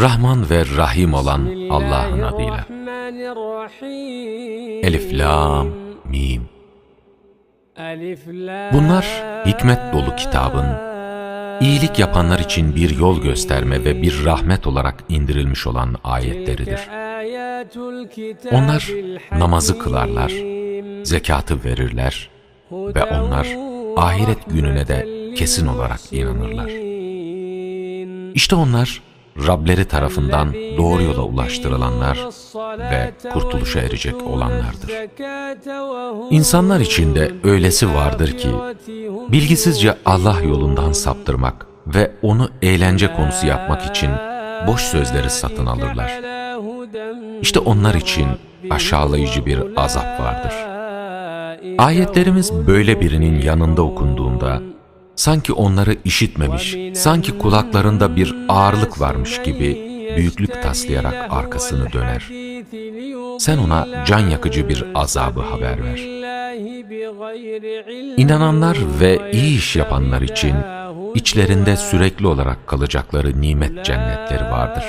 Rahman ve Rahim olan Allah'ın adıyla. Elif, Lam, Mim. Bunlar hikmet dolu kitabın, iyilik yapanlar için bir yol gösterme ve bir rahmet olarak indirilmiş olan ayetleridir. Onlar namazı kılarlar, zekatı verirler ve onlar ahiret gününe de kesin olarak inanırlar. İşte onlar Rableri tarafından doğru yola ulaştırılanlar ve kurtuluşa erecek olanlardır. İnsanlar içinde öylesi vardır ki, bilgisizce Allah yolundan saptırmak ve onu eğlence konusu yapmak için boş sözleri satın alırlar. İşte onlar için aşağılayıcı bir azap vardır. Ayetlerimiz böyle birinin yanında okunduğunda, sanki onları işitmemiş, sanki kulaklarında bir ağırlık varmış gibi büyüklük taslayarak arkasını döner. Sen ona can yakıcı bir azabı haber ver. İnananlar ve iyi iş yapanlar için içlerinde sürekli olarak kalacakları nimet cennetleri vardır.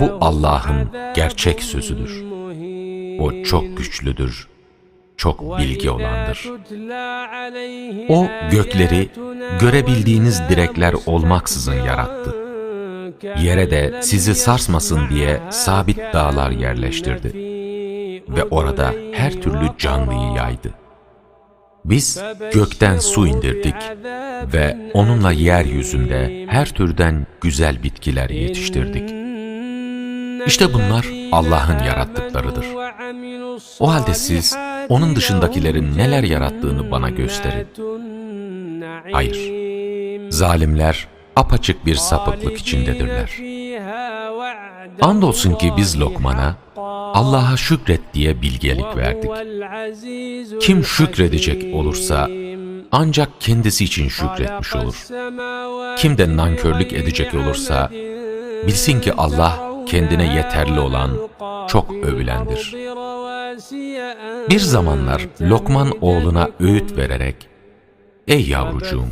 Bu Allah'ın gerçek sözüdür. O çok güçlüdür, çok bilgi olandır. O gökleri görebildiğiniz direkler olmaksızın yarattı. Yere de sizi sarsmasın diye sabit dağlar yerleştirdi. Ve orada her türlü canlıyı yaydı. Biz gökten su indirdik ve onunla yeryüzünde her türden güzel bitkiler yetiştirdik. İşte bunlar Allah'ın yarattıklarıdır. O halde siz onun dışındakilerin neler yarattığını bana gösterin. Hayır, zalimler apaçık bir sapıklık içindedirler. Andolsun ki biz Lokman'a Allah'a şükret diye bilgelik verdik. Kim şükredecek olursa ancak kendisi için şükretmiş olur. Kim de nankörlük edecek olursa bilsin ki Allah kendine yeterli olan çok övülendir. Bir zamanlar Lokman oğluna öğüt vererek Ey yavrucuğum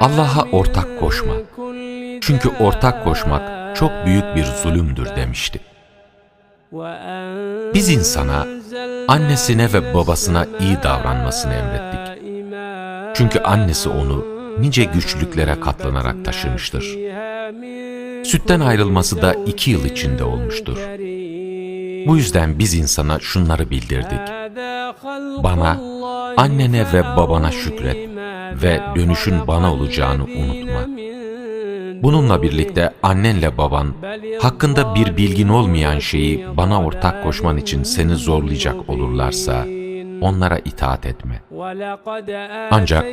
Allah'a ortak koşma. Çünkü ortak koşmak çok büyük bir zulümdür demişti. Biz insana annesine ve babasına iyi davranmasını emrettik. Çünkü annesi onu nice güçlüklere katlanarak taşımıştır. Sütten ayrılması da iki yıl içinde olmuştur. Bu yüzden biz insana şunları bildirdik. Bana, annene ve babana şükret ve dönüşün bana olacağını unutma. Bununla birlikte annenle baban hakkında bir bilgin olmayan şeyi bana ortak koşman için seni zorlayacak olurlarsa onlara itaat etme. Ancak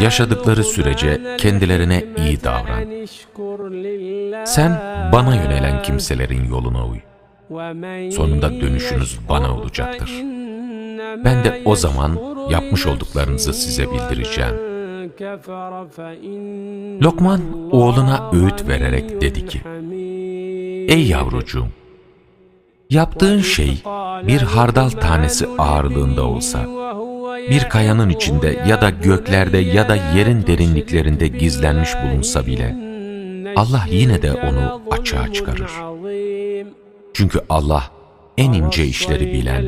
yaşadıkları sürece kendilerine iyi davran. Sen bana yönelen kimselerin yoluna uy. Sonunda dönüşünüz bana olacaktır. Ben de o zaman yapmış olduklarınızı size bildireceğim. Lokman oğluna öğüt vererek dedi ki, Ey yavrucuğum, yaptığın şey bir hardal tanesi ağırlığında olsa, bir kayanın içinde ya da göklerde ya da yerin derinliklerinde gizlenmiş bulunsa bile, Allah yine de onu açığa çıkarır. Çünkü Allah en ince işleri bilen,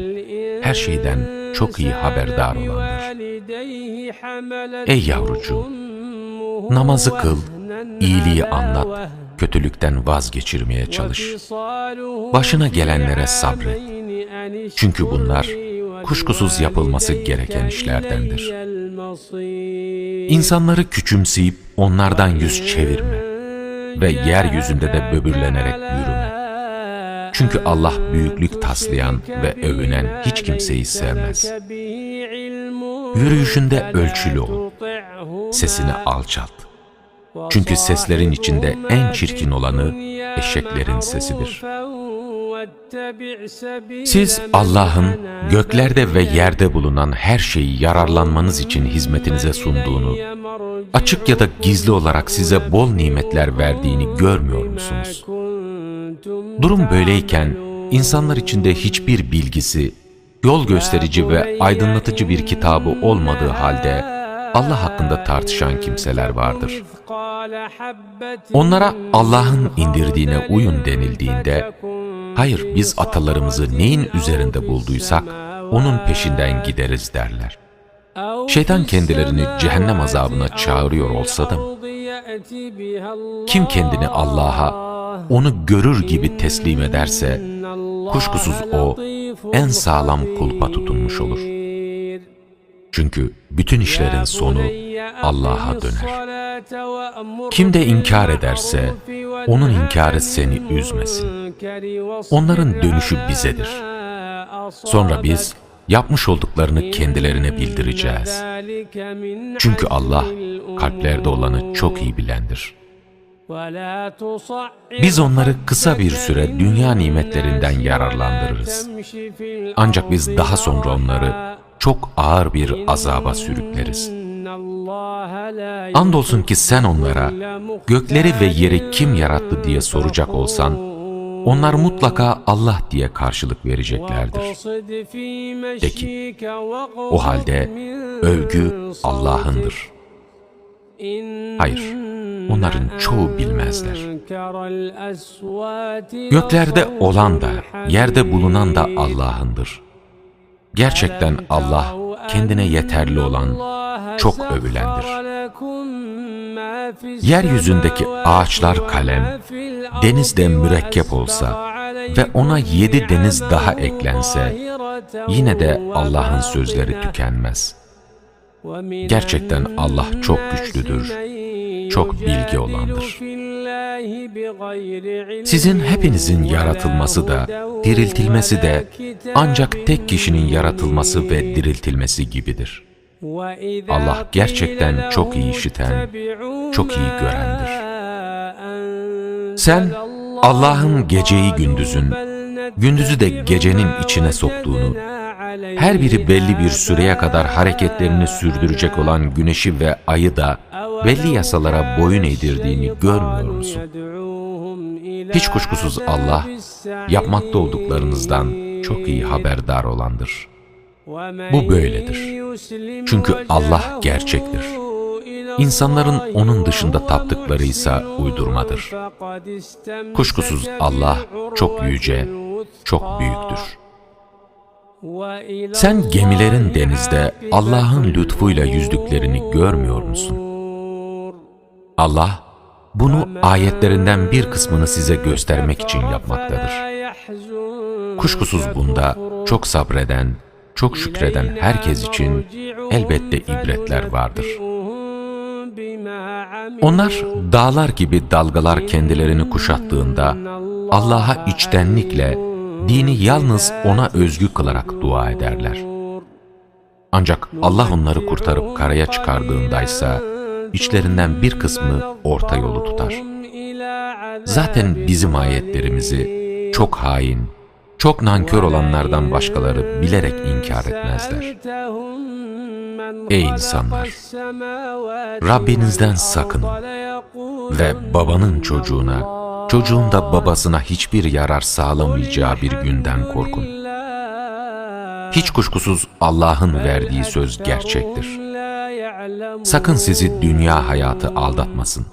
her şeyden çok iyi haberdar olandır. Ey yavrucuğum, namazı kıl, iyiliği anlat, kötülükten vazgeçirmeye çalış. Başına gelenlere sabret. Çünkü bunlar kuşkusuz yapılması gereken işlerdendir. İnsanları küçümseyip onlardan yüz çevirme ve yeryüzünde de böbürlenerek yürüme. Çünkü Allah büyüklük taslayan ve övünen hiç kimseyi sevmez. Yürüyüşünde ölçülü ol. Sesini alçalt. Çünkü seslerin içinde en çirkin olanı eşeklerin sesidir. Siz Allah'ın göklerde ve yerde bulunan her şeyi yararlanmanız için hizmetinize sunduğunu, açık ya da gizli olarak size bol nimetler verdiğini görmüyor musunuz? Durum böyleyken insanlar içinde hiçbir bilgisi, yol gösterici ve aydınlatıcı bir kitabı olmadığı halde Allah hakkında tartışan kimseler vardır. Onlara Allah'ın indirdiğine uyun denildiğinde, hayır biz atalarımızı neyin üzerinde bulduysak, onun peşinden gideriz derler. Şeytan kendilerini cehennem azabına çağırıyor olsa da, kim kendini Allah'a, onu görür gibi teslim ederse, kuşkusuz o, en sağlam kulpa tutunmuş olur. Çünkü bütün işlerin sonu Allah'a döner. Kim de inkar ederse, onun inkarı seni üzmesin. Onların dönüşü bizedir. Sonra biz, yapmış olduklarını kendilerine bildireceğiz. Çünkü Allah, kalplerde olanı çok iyi bilendir. Biz onları kısa bir süre dünya nimetlerinden yararlandırırız. Ancak biz daha sonra onları çok ağır bir azaba sürükleriz. Andolsun ki sen onlara gökleri ve yeri kim yarattı diye soracak olsan, onlar mutlaka Allah diye karşılık vereceklerdir. De ki, O halde övgü Allah'ındır. Hayır, onların çoğu bilmezler. Göklerde olan da, yerde bulunan da Allah'ındır. Gerçekten Allah kendine yeterli olan, çok övülendir. Yeryüzündeki ağaçlar kalem, denizde mürekkep olsa ve ona yedi deniz daha eklense, yine de Allah'ın sözleri tükenmez. Gerçekten Allah çok güçlüdür, çok bilgi olandır. Sizin hepinizin yaratılması da, diriltilmesi de ancak tek kişinin yaratılması ve diriltilmesi gibidir. Allah gerçekten çok iyi işiten, çok iyi görendir. Sen Allah'ın geceyi gündüzün, gündüzü de gecenin içine soktuğunu, her biri belli bir süreye kadar hareketlerini sürdürecek olan güneşi ve ayı da belli yasalara boyun eğdirdiğini görmüyor musun? Hiç kuşkusuz Allah, yapmakta olduklarınızdan çok iyi haberdar olandır. Bu böyledir. Çünkü Allah gerçektir. İnsanların onun dışında taptıklarıysa uydurmadır. Kuşkusuz Allah çok yüce, çok büyüktür. Sen gemilerin denizde Allah'ın lütfuyla yüzdüklerini görmüyor musun? Allah, bunu ayetlerinden bir kısmını size göstermek için yapmaktadır. Kuşkusuz bunda çok sabreden, çok şükreden herkes için elbette ibretler vardır. Onlar dağlar gibi dalgalar kendilerini kuşattığında Allah'a içtenlikle dini yalnız ona özgü kılarak dua ederler. Ancak Allah onları kurtarıp karaya çıkardığındaysa içlerinden bir kısmı orta yolu tutar. Zaten bizim ayetlerimizi çok hain, çok nankör olanlardan başkaları bilerek inkar etmezler. Ey insanlar! Rabbinizden sakının ve babanın çocuğuna, çocuğun da babasına hiçbir yarar sağlamayacağı bir günden korkun. Hiç kuşkusuz Allah'ın verdiği söz gerçektir. Sakın sizi dünya hayatı aldatmasın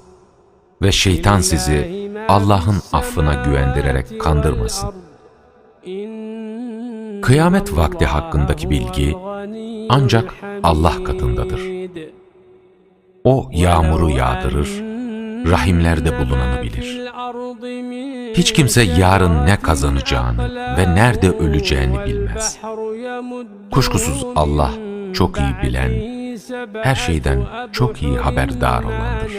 ve şeytan sizi Allah'ın affına güvendirerek kandırmasın. Kıyamet vakti hakkındaki bilgi ancak Allah katındadır. O yağmuru yağdırır, rahimlerde bulunanı bilir. Hiç kimse yarın ne kazanacağını ve nerede öleceğini bilmez. Kuşkusuz Allah çok iyi bilen, her şeyden çok iyi haberdar olandır.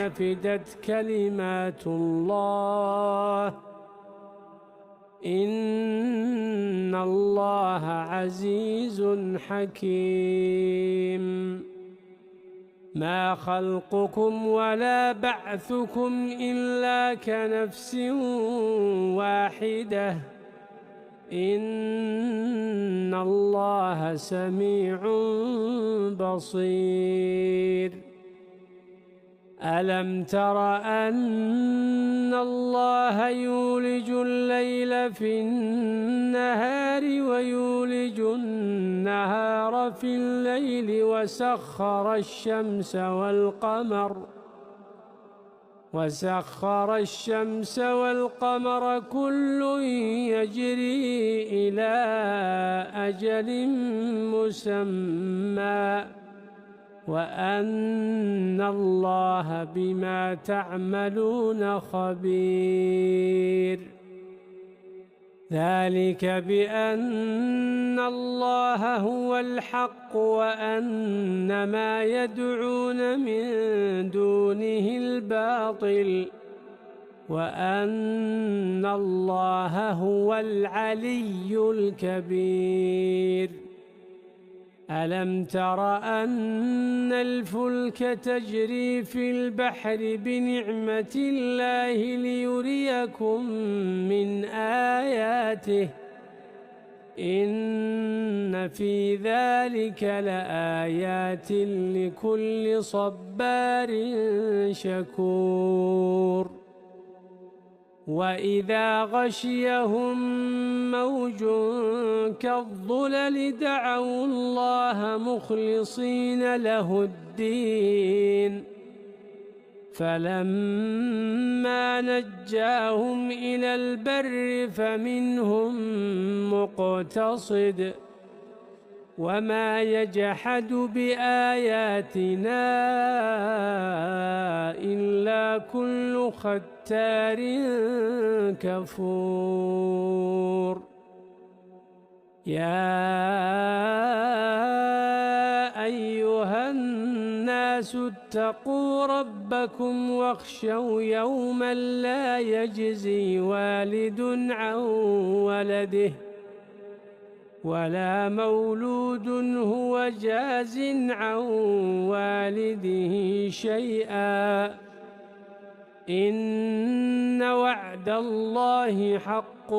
İnnallaha azizun hakim. ما خلقكم ولا بعثكم إلا كنفس واحدة إن الله سميع بصير ألم تر أن الله يولج الليل في النهار ويولج النهار في الليل وسخر الشمس والقمر وسخر الشمس والقمر كل يجري إلى أجل مسمى وأن الله بما تعملون خبير. ذلك بأن الله هو الحق وأن ما يدعون من دونه الباطل وأن الله هو العلي الكبير. ألم تر أن الفلك تجري في البحر بنعمة الله ليريكم من آياته؟ إن في ذلك لآيات لكل صبار شكور. وإذا غشيهم موج كالظلل دعوا الله مخلصين له الدين فلما نجاهم إلى البر فمنهم مقتصد وما يجحد بآياتنا إلا كل ختار كفور يا أيها الناس اتقوا ربكم واخشوا يوما لا يجزي والد عن ولده ولا مولود هو جاز عن والده شيئا. إن وعد الله حق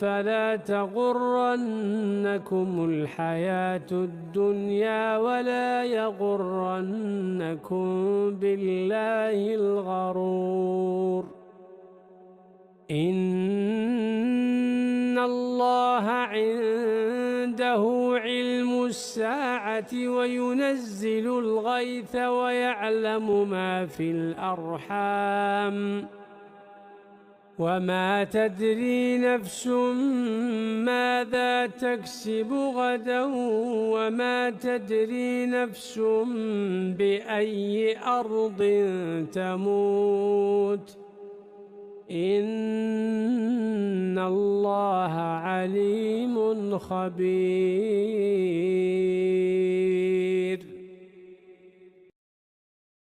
فلا تغرنكم الحياة الدنيا ولا يغرنكم بالله الغرور. إن الله عنده علم الساعة وينزل الغيث ويعلم ما في الأرحام. وما تدري نفس ماذا تكسب غدا وما تدري نفس بأي أرض تموت. إن الله عليم خبير